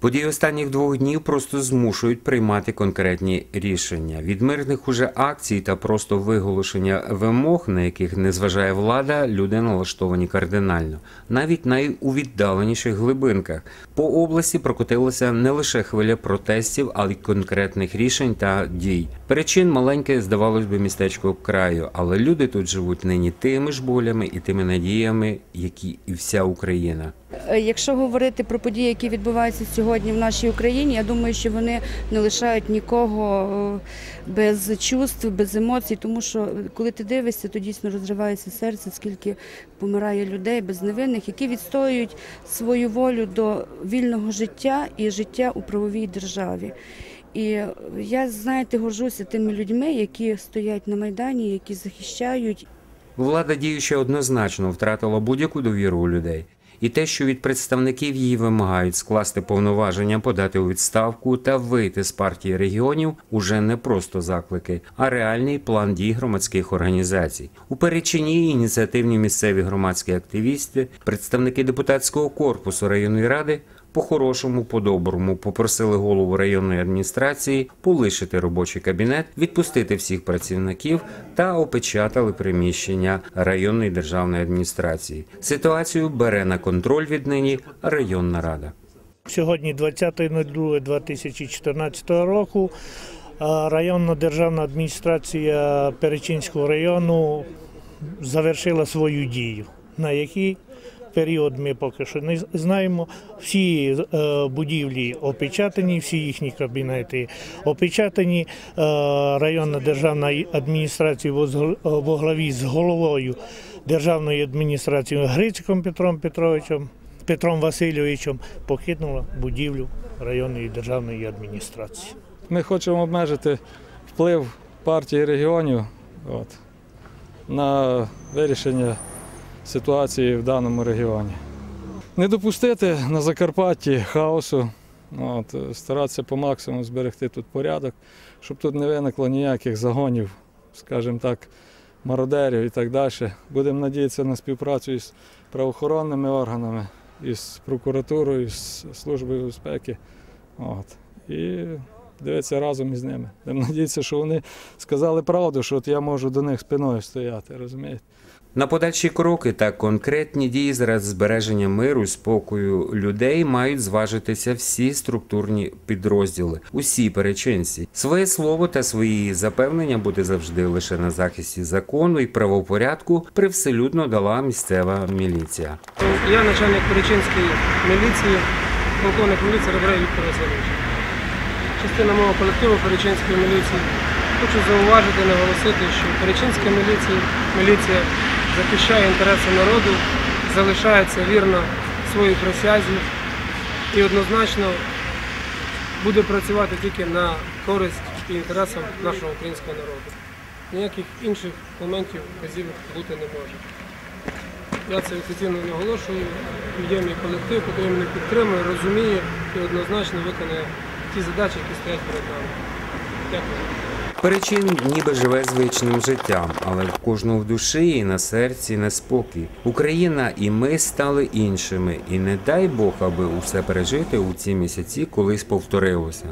Події останніх двох днів просто змушують приймати конкретні рішення. Від мирних уже акцій та просто виголошення вимог, на яких не зважає влада, люди налаштовані кардинально, навіть най у віддаленіших глибинках. По області прокотилася не лише хвиля протестів, але й конкретних рішень та дій. Причин маленьке, здавалось би, містечко краю, але люди тут живуть нині тими ж болями і тими надіями, які і вся Україна. Е, Якщо говорити про події, які відбуваються сьогодні в нашій Україні, я думаю, що вони не лишають нікого е, без чувств, без емоцій, тому що е, коли ти дивишся, то дійсно розривається серце, скільки помирає людей безневинних, які відстоюють свою волю до вільного життя і життя у правовій державі. І е, я, знаєте, горжуся тими людьми, які стоять на майдані, які захищають Влада діюча однозначно втратила будь-яку довіру у людей. І те, що від представників її вимагають скласти повноваження, подати у відставку та вийти з партії регіонів, уже не просто заклики, а реальний план дій громадських організацій. У перечині ініціативні місцеві громадські активісти, представники депутатського корпусу районної ради по-хорошому, по-доброму попросили голову районної адміністрації полишити робочий кабінет, відпустити всіх працівників та опечатали приміщення районної державної адміністрації. Ситуацію бере на контроль віднині районна рада. Сьогодні 20.02.2014 року районна державна адміністрація Перечинського району завершила свою дію, на який період ми поки що не знаємо. Всі е, будівлі опечатані, всі їхні кабінети опечатані. Е, районна державна адміністрація возгл- во главі з головою державної адміністрації Грицьком Петром Петровичем. Петром Васильовичем покинула будівлю районної державної адміністрації. Ми хочемо обмежити вплив партії регіонів от, на вирішення ситуації в даному регіоні. Не допустити на Закарпатті хаосу, от, старатися по максимуму зберегти тут порядок, щоб тут не виникло ніяких загонів, скажімо так, мародерів і так далі. Будемо надіятися на співпрацю із правоохоронними органами, із прокуратурою, із службою безпеки. От. І дивитися разом із ними. Будемо надіятися, що вони сказали правду, що от я можу до них спиною стояти, розумієте? На подальші кроки та конкретні дії заради збереження миру і спокою людей мають зважитися всі структурні підрозділи, усі перечинці. Своє слово та свої запевнення буде завжди лише на захисті закону і правопорядку привселюдно дала місцева міліція. Я начальник Перечинської міліції, полковник міліції Ребрей Віктор Васильович. Частина мого колективу Перечинської міліції. Хочу зауважити, наголосити, що Перечинська міліція, міліція захищає інтереси народу, залишається вірно своїй присязі і однозначно буде працювати тільки на користь і інтересам нашого українського народу. Ніяких інших моментів вказівок бути не може. Я це офіційно наголошую. Є мій колектив, який мене підтримує, розуміє і однозначно виконує ті задачі, які стоять перед нами. Перечин ніби живе звичним життям, але в кожного в душі і на серці неспокій. Україна і ми стали іншими, і не дай Бог, аби усе пережити у ці місяці колись повторилося.